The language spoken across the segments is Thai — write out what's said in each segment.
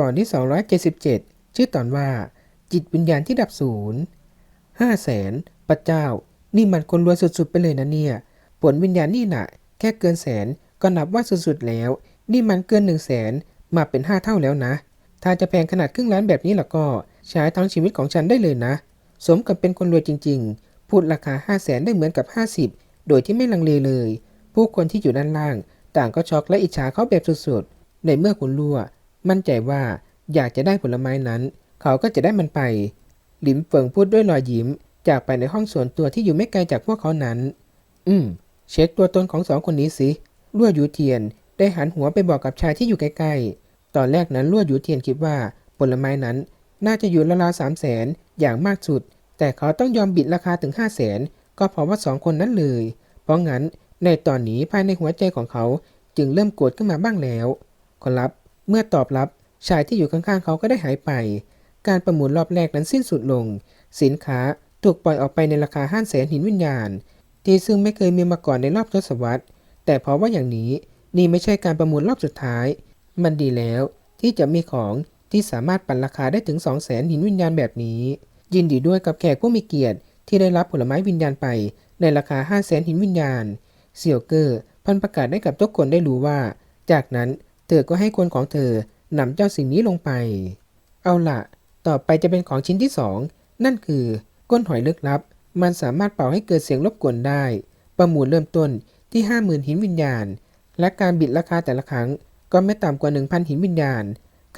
ตอนที่ 277 ชื่อตอนว่า จิตวิญญาณที่ดับศูนย์ห้าแสนพระเจ้า นี่มันคนรวยสุดๆ ไปเลยนะเนี่ย ผลวิญญาณนี่นะแค่เกินแสนก็นับว่าสุดๆแล้ว นี่มันเกินหนึ่งแสนมาเป็นห้าเท่าแล้วนะ ถ้าจะแพงขนาดครึ่งล้านแบบนี้ล่ะก็ใช้ทั้งชีวิตของฉันได้เลยนะ สมกับเป็นคนรวยจริง ๆ พูดราคา5 0 0แสนได้เหมือนกับ50โดยที่ไม่ลังเลเลย ผู้คนที่อยู่ด้านล่าง ต่างก็ช็อกและอิจฉาเขาแบบสุดๆ ในเมื่อคุณลัว มั่นใจว่าอยากจะได้ผลไม้นั้น เขาก็จะได้มันไป หลิมเฟิงพูดด้วยรอยยิ้ม จากไปในห้องส่วนตัวที่อยู่ไม่ไกลจากพวกเขานั้น อืม เช็คตัวตนของสองคนนี้สิลั่วหยูเทียนได้หันหัวไปบอกกับชายที่อยู่ใกล้ๆ ตอนแรกนั้นลั่วหยูเทียนคิดว่าผลไม้นั้น น่าจะอยู่ราวๆสามแสนอย่างมากสุด แต่เขาต้องยอมบิดราคาถึงห้าแสนก็เพราะว่าสองคนนั้นเลย เพราะงั้นในตอนนี้ภายในหัวใจของเขาจึงเริ่มโกรธขึ้นมาบ้างแล้วขอรับ เมื่อตอบรับชายที่อยู่ข้างๆเขาก็ได้หายไป การประมูลรอบแรกนั้นสิ้นสุดลง สินค้าถูกปล่อยออกไปในราคาห้าแสนหินวิญญาณ ที่ซึ่งไม่เคยมีมาก่อนในรอบทศวรรษ แต่เพราะว่าอย่างนี้นี่ไม่ใช่การประมูลรอบสุดท้าย มันดีแล้วที่จะมีของที่สามารถปั่นราคาได้ถึง 2 0 0แสนหินวิญญาณแบบนี้ ยินดีด้วยกับแขกผู้มีเกียรติ ที่ได้รับผลไม้วิญญาณไป ในราคา 5 0 0แสนหินวิญญาณเสี่ยวเกอร์พันประกาศให้กับทุกคนได้รู้ว่า จากนั้น เธอก็ให้คนของเธอนำเจ้าสิ่งนี้ลงไป เอาละต่อไปจะเป็นของชิ้นที่2นั่นคือก้นหอยลึกลับ มันสามารถเป่าให้เกิดเสียงรบกวนได้ ประมูลเริ่มต้นที่ 50,000 หินวิญญาณ และการบิดราคาแต่ละครั้งก็ไม่ต่ำกว่า 1,000 หินวิญญาณ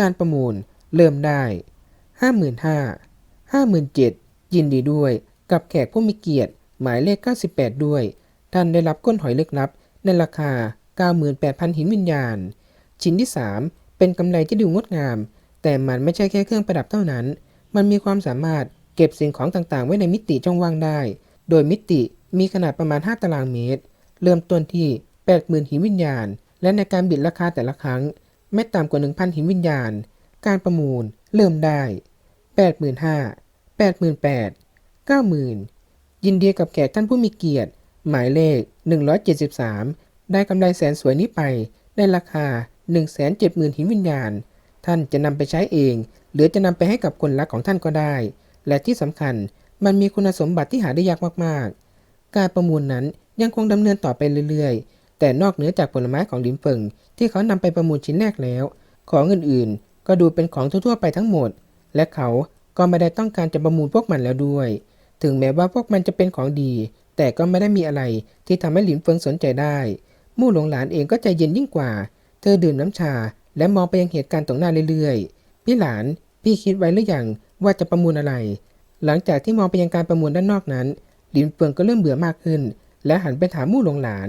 การประมูลเริ่มได้ 55,000 57,000 ยินดีด้วยกับแขกผู้มีเกียรติหมายเลข 98 ด้วย ท่านได้รับก้นหอยลึกลับในราคา 98,000 หินวิญญาณ ชิ้นที่ 3 เป็นกำไรที่ดูงดงาม แต่มันไม่ใช่แค่เครื่องประดับเท่านั้น มันมีความสามารถเก็บสิ่งของต่างๆ ไว้ในมิติช่องว่างได้ โดยมิติมีขนาดประมาณ 5 ตารางเมตร เริ่มต้นที่ 80,000 หินวิญญาณ และในการบิดราคาแต่ละครั้ง ไม่ต่ำกว่า 1,000 หินวิญญาณ การประมูลเริ่มได้ 85,000 88,000 90,000 ยินดีกับแขกท่านผู้มีเกียรติ หมายเลข 173 ได้กำไรแสนสวยนี้ไปในราคา 170,000 หินวิญญาณ ท่านจะนำไปใช้เอง หรือจะนำไปให้กับคนรักของท่านก็ได้ และที่สำคัญมันมีคุณสมบัติที่หาได้ยากมากๆ การประมูลนั้นยังคงดำเนินต่อไปเรื่อยๆ แต่นอกเหนือจากผลไม้ของลิมเฟิงที่เขานำไปประมูลชิ้นแรกแล้ว ของอื่นๆ ก็ดูเป็นของทั่วๆไปทั้งหมด และเขาก็ไม่ได้ต้องการจะประมูลพวกมันแล้วด้วย ถึงแม้ว่าพวกมันจะเป็นของดี แต่ก็ไม่ได้มีอะไรที่ทำให้หลินเฟิงสนใจได้ มู่หลงหลานเองก็ใจเย็นยิ่งกว่า เธอดื่มน้ำชาและมองไปยังเหตุการณ์ตรงหน้าเรื่อยๆ พี่หลาน พี่คิดไว้หรือยังว่าจะประมูลอะไร หลังจากที่มองไปยังการประมูลด้านนอกนั้น หลินเฟิงก็เริ่มเบื่อมากขึ้น และหันไปถามมู่หลงหลาน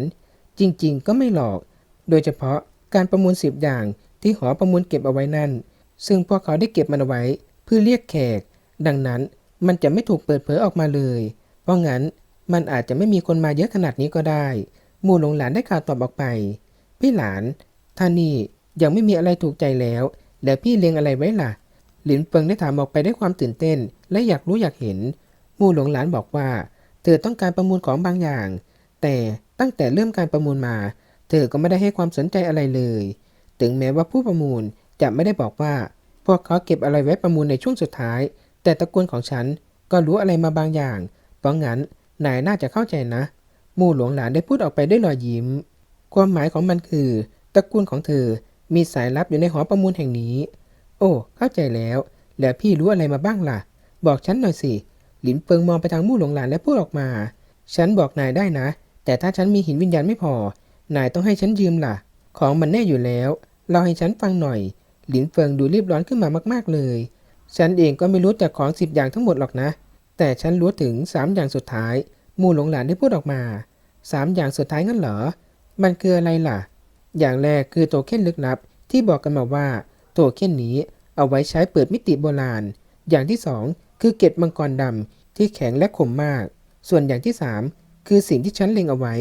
จริง ๆ ก็ไม่หลอก โดยเฉพาะการประมูลสิบอย่างที่หอประมูลเก็บเอาไว้นั่น ซึ่งพวกเขาได้เก็บมันเอาไว้ เพื่อเรียกแขก ดังนั้นมันจะไม่ถูกเปิดเผยออกมาเลย เพราะงั้นมันอาจจะไม่มีคนมาเยอะขนาดนี้ก็ได้ มู่หลงหลานได้ข่าวตอบออกไป พี่หลาน ท่านี่ยังไม่มีอะไรถูกใจแล้ว แล้วพี่เลี้ยงอะไรไว้ล่ะ หลินเฟิงได้ถามออกไปด้วยความตื่นเต้น และอยากรู้อยากเห็น มู่หลงหลานบอกว่า เธอต้องการประมูลของบางอย่าง แต่ตั้งแต่เริ่มการประมูลมา เธอก็ไม่ได้ให้ความสนใจอะไรเลย ถึงแม้ว่าผู้ประมูลจะไม่ได้บอกว่า พวกเขาเก็บอะไรไว้ประมูลในช่วงสุดท้าย แต่ตระกูลของฉันก็รู้อะไรมาบางอย่าง เพราะงั้นนายน่าจะเข้าใจนะ มู่หลวงหลานได้พูดออกไปด้วยรอยยิ้ม ความหมายของมันคือ ตระกูลของเธอมีสายลับอยู่ในหอประมูลแห่งนี้ โอ้ เข้าใจแล้ว แล้วพี่รู้อะไรมาบ้างล่ะ บอกฉันหน่อยสิ หลินเฟิงมองไปทางมู่หลงหลานและพูดออกมา ฉันบอกนายได้นะ แต่ถ้าฉันมีหินวิญญาณไม่พอ นายต้องให้ฉันยืมล่ะ ของมันแน่อยู่แล้ว เราให้ฉันฟังหน่อย หลินเฟิงดูรีบร้อนขึ้นมามากๆเลย ฉันเองก็ไม่รู้จักของสิบอย่างทั้งหมดหรอกนะ แต่ฉันรู้ถึงสามอย่างสุดท้าย มู่หลงหลานได้พูดออกมาสามอย่างสุดท้ายงั้นเหรอ มันคืออะไรล่ะ อย่างแรกคือโตเค็นลึกลับ ที่บอกกันมาว่าโตเค็นนี้เอาไว้ใช้เปิดมิติโบราณ อย่างที่สองคือเกล็ดมังกรดำที่แข็งและคมมาก ส่วนอย่างที่สามคือสิ่งที่ฉันเล็งเอาไว้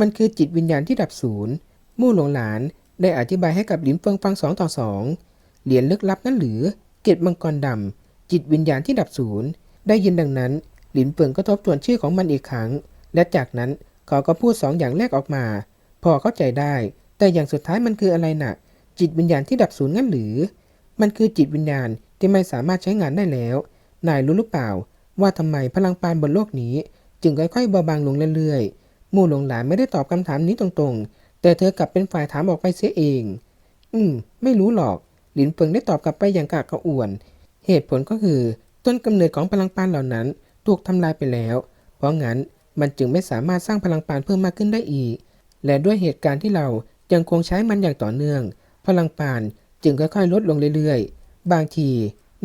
มันคือจิตวิญญาณที่ดับศูนย์มู่หลงหลานได้อธิบายให้กับหลินเฟิงฟังสองต่อสองเหรียญลึกลับนั่นหรือ เกล็ดมังกรดำจิตวิญญาณที่ดับศูนย์ได้ยินดังนั้น หลินเฟิงก็ทบทวนชื่อของมันอีกครั้ง และจากนั้นเขาก็พูดสองอย่างแรกออกมา พอเข้าใจได้ แต่อย่างสุดท้ายมันคืออะไรนะ่ะ จิตวิญญาณที่ดับศูญงั้นหรือ มันคือจิตวิญญาณที่ไม่สามารถใช้งานได้แล้ว นายรู้หรือเปล่า ว่าทำไมพลังปานบนโลกนี้ จึงค่อยๆเบาบางลงเรื่อยๆ มู่หลงหลานไม่ได้ตอบคำถามนี้ตรงๆ แต่เธอกลับเป็นฝ่ายถามออกไปเสียเอง อืม ไม่รู้หรอก หลินเฟิงได้ตอบกลับไปอย่างกากกระอ่วน เหตุผลก็คือ ต้นกำเนิดของพลังปานเหล่านั้นถูกทำลายไปแล้ว เพราะงั้นมันจึงไม่สามารถสร้างพลังปานเพิ่มมากขึ้นได้อีก และด้วยเหตุการณ์ที่เรา ยังคงใช้มันอย่างต่อเนื่อง พลังปานจึงค่อยๆ ลดลงเรื่อยๆ บางที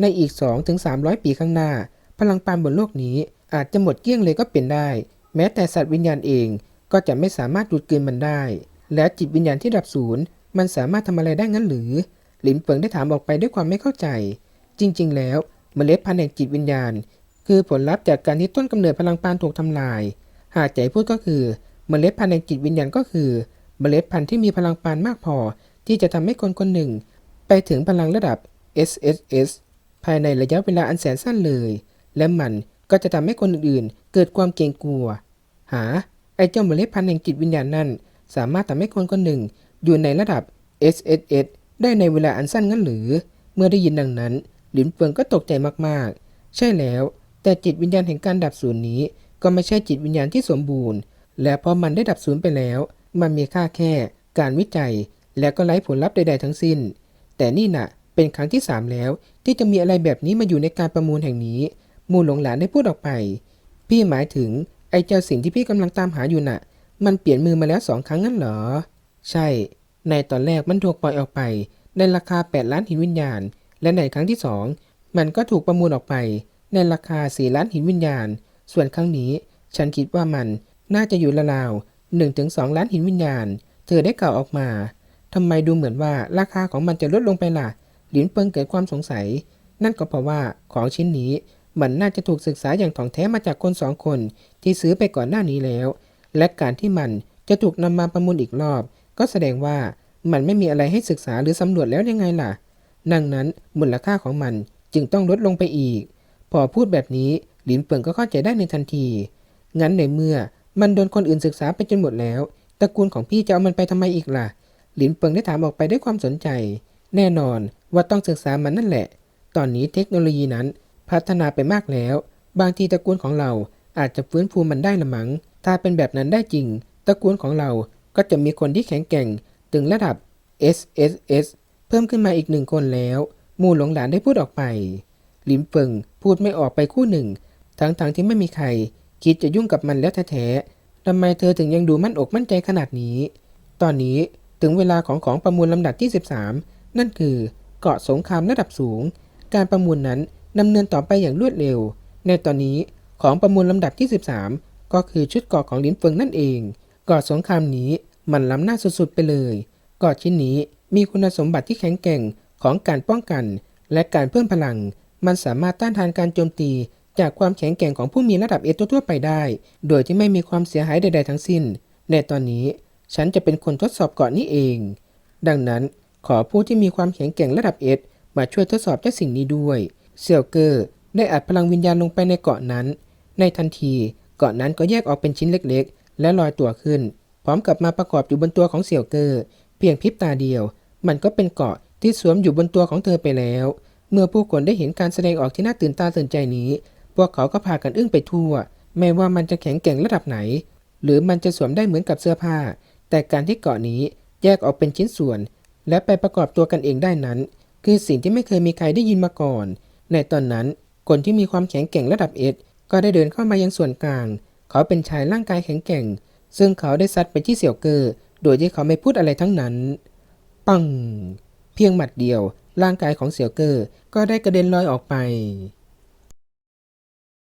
ในอีก 2-300 ปีข้างหน้า พลังปานบนโลกนี้อาจจะหมดเกลี้ยงเลยก็เป็นได้ แม้แต่สัตว์วิญญาณเองก็จะไม่สามารถดูดกลืนมันได้ และจิตวิญญาณที่ดับศูนย์มันสามารถทำอะไรได้งั้นหรือ หลินเฟิงได้ถามออกไปด้วยความไม่เข้าใจ จริง ๆ แล้วเมล็ดพันธุ์แห่งจิตวิญญาณ คือผลลัพธ์จากการที่ต้นกำเนิดพลังปานถูกทำลาย หากให้พูดก็คือเมล็ดพันธุ์แห่งจิตวิญญาณก็คือ เมล็ดพันธุ์ที่มีพลังปานมากพอ ที่จะทำให้คนคนหนึ่ง ไปถึงพลังระดับ SSS ภายในระยะเวลาอันแสนสั้นเลย และมันก็จะทำให้คนอื่นๆเกิดความเกรงกลัว หา ไอเจ้าเมล็ดพันธุ์แห่งจิตวิญญาณนั่นสามารถทำให้คนคนหนึ่ง อยู่ในระดับ SSS ได้ในเวลาอันสั้นงั้นหรือ เมื่อได้ยินดังนั้น หลินเฟิงก็ตกใจมากๆ ใช่แล้ว แต่จิตวิญญาณแห่งการดับสูญนี้ ก็ไม่ใช่จิตวิญญาณที่สมบูรณ์ และพอมันได้ดับสูญไปแล้ว มันมีค่าแค่ การวิจัย และก็ไร้ผลลัพธ์ใดๆทั้งสิ้น แต่นี่น่ะ เป็นครั้งที่สามแล้ว ที่จะมีอะไรแบบนี้มาอยู่ในการประมูลแห่งนี้ มูลหลงหลานได้พูดออกไป พี่หมายถึงไอ้เจ้าสิ่งที่พี่กำลังตามหาอยู่น่ะ มันเปลี่ยนมือมาแล้วสองครั้งงั้นเหรอ ใช่ ในตอนแรกมันถูกปล่อยออกไป ในราคา 8 ล้านหินวิญญาณ และในครั้งที่สองมันก็ถูกประมูลออกไป ในราคา 4 ล้านหินวิญญาณ ส่วนครั้งนี้ ฉันคิดว่ามันน่าจะอยู่ราวๆ 1-2 ล้านหินวิญญาณ เธอได้กล่าวออกมา ทำไมดูเหมือนว่าราคาของมันจะลดลงไปล่ะ หลินเปิงเกิดความสงสัย นั่นก็เพราะว่าของชิ้นนี้มันน่าจะถูกศึกษาอย่างถ่องแท้มาจากคนสองคนที่ซื้อไปก่อนหน้านี้แล้ว และการที่มันจะถูกนำมาประมูลอีกรอบ ก็แสดงว่ามันไม่มีอะไรให้ศึกษาหรือสำรวจแล้วยังไงล่ะ ดังนั้นมูลค่าของมันจึงต้องลดลงไปอีก พอพูดแบบนี้หลินเปิงก็เข้าใจได้ในทันที งั้นในเมื่อ มันโดนคนอื่นศึกษาไปจนหมดแล้ว ตระกูลของพี่จะเอามันไปทำไมอีกล่ะ หลินเปิงได้ถามออกไปด้วยความสนใจ แน่นอนว่าต้องศึกษามันนั่นแหละ ตอนนี้เทคโนโลยีนั้นพัฒนาไปมากแล้ว บางทีตระกูลของเราอาจจะฟื้นฟูมันได้ละมัง้ง ถ้าเป็นแบบนั้นได้จริง ตระกูลของเราก็จะมีคนที่แข็งแกร่ง ถึงระดับ SSS เพิ่มขึ้นมาอีกหนึ่งคนแล้ว มูหลงหลานได้พูดออกไปหลิมเฟิงพูดไม่ออกไปคู่หนึ่ง ทั้งๆทที่ไม่มีใคร คิดจะยุ่งกับมันแล้วแท้ๆทำไมเธอถึงยังดูมั่นอกมั่นใจขนาดนี้ ตอนนี้ถึงเวลาของของประมูลลำดับที่ 13 นั่นคือเกาะสงครามระดับสูง การประมูลนั้นดำเนินต่อไปอย่างรวดเร็ว ในตอนนี้ของประมูลลำดับที่ 13 ก็คือชุดเกาะของลินเฟิงนั่นเองเกาะสงครามนี้มันล้ำหน้าสุดๆไปเลยเกาะชิ้นนี้มีคุณสมบัติที่แข็งแกร่งของการป้องกัน และการเพิ่มพลัง มันสามารถต้านทานการโจมตี จากความแข็งแกร่งของผู้มีระดับเอตทั่วๆไปได้ โดยที่ไม่มีความเสียหายใด ๆ ทั้งสิ้น ในตอนนี้ฉันจะเป็นคนทดสอบเกาะนี้เอง ดังนั้นขอผู้ที่มีความแข็งแกร่งระดับเอสมาช่วยทดสอบเจ้าสิ่งนี้ด้วย เซียวเกอร์ได้อัดพลังวิญญาณลงไปในเกาะนั้น ในทันทีเกาะนั้นก็แยกออกเป็นชิ้นเล็กๆ และลอยตัวขึ้น พร้อมกับมาประกอบอยู่บนตัวของเสี่ยวเกอร์ เพียงพริบตาเดียว มันก็เป็นเกาะที่สวมอยู่บนตัวของเธอไปแล้ว เมื่อผู้คนได้เห็นการแสดงออกที่น่าตื่นตาตื่นใจนี้ พวกเขาก็พากันอึ้งไปทั่ว ไม่ว่ามันจะแข็งแกร่งระดับไหน หรือมันจะสวมได้เหมือนกับเสื้อผ้า แต่การที่เกาะนี้แยกออกเป็นชิ้นส่วน และไปประกอบตัวกันเองได้นั้น คือสิ่งที่ไม่เคยมีใครได้ยินมาก่อน ในตอนนั้นคนที่มีความแข็งแกร่งระดับเอสก็ได้เดินเข้ามายังส่วนกลาง เขาเป็นชายร่างกายแข็งแกร่ง ซึ่งเขาได้ซัดไปที่เสี่ยวเกอร์ โดยที่เขาไม่พูดอะไรทั้งนั้น ปัง เพียงหมัดเดียว ร่างกายของเสี่ยวเกอร์ก็ได้กระเด็นลอยออกไป